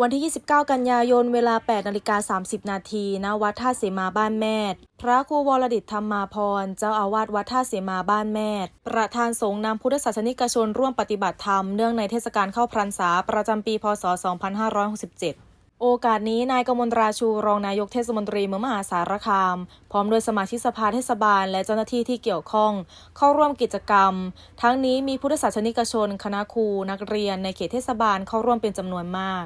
วันที่ 29 กันยายน เวลา 8นาฬิกา30 นาทีณวัดท่าเสมาบ้านแมดพระครูวรดิตธรรมาพร เจ้าอาวาสวัดท่าเสมาบ้านแมดประธานสงฆ์นำพุทธศาสนิกชนร่วมปฏิบัติธรรม เนื่องในเทศกาลเข้าพรรษา ประจำปี พศ 2567โอกาสนี้นายกมลราชูรองนายกเทศมนตรีเมืองมหาสารคาม พร้อมด้วยสมาชิกสภาเทศบาล และเจ้าหน้าที่ที่เกี่ยวข้อง เข้าร่วมกิจกรรม ทั้งนี้มีพุทธศาสนิกชน คณะครูนักเรียนในเขตเทศบาลเข้าร่วมเป็นจำนวนมาก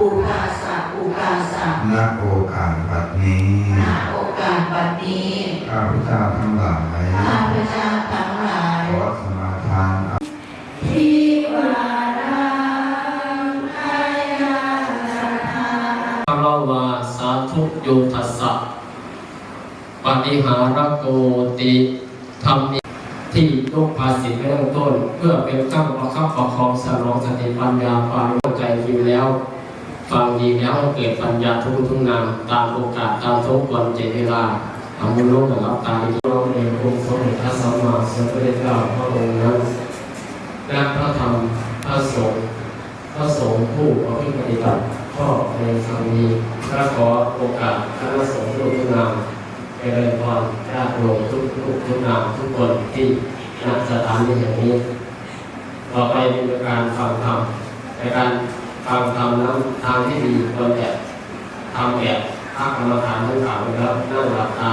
อุกาสะอุกาสะณโอกาสบัดนี้ณโอกาสบัดนี้ข้าพเจ้าทั้งหลายข้าพเจ้าทั้งหลายขอสมาทานที่วารังอายาสนาพระวาสาธุโยทัสสะปฏิหารโกติธรรมิที่ลูกภาษิตไม่เริ่มต้น เพื่อเป็นข้าประคับประคองสนองสติปัญญาความเข้าใจดีแล้ว ฟังดีแล้วเกิดปัญญาทุกทุกนามตามโอกาสตามสมควรเจเวลาทำบุญร่วมกับรับตาที่เราเรียนองค์สมเด็จพระสัมมาสัมพุทธเจ้าพระองค์นั้นและพระธรรมพระสงฆ์พระสงฆ์ผู้ประพฤติปฏิบัติชอในคำนี้พระขอโอกาสคณะสงฆ์ทุกทุกนามเจริญพรญาติโยมทุกทุกทุกนามทุกคนที่ณสถานที่แห่งนี้ ต่อไปเป็นการฟังธรรมในการ ฟังธรรมนั้วทางที่ดีควรจะทำแบบพระกรรมฐานทั้งสาวไปแล้วนั่งหลับตา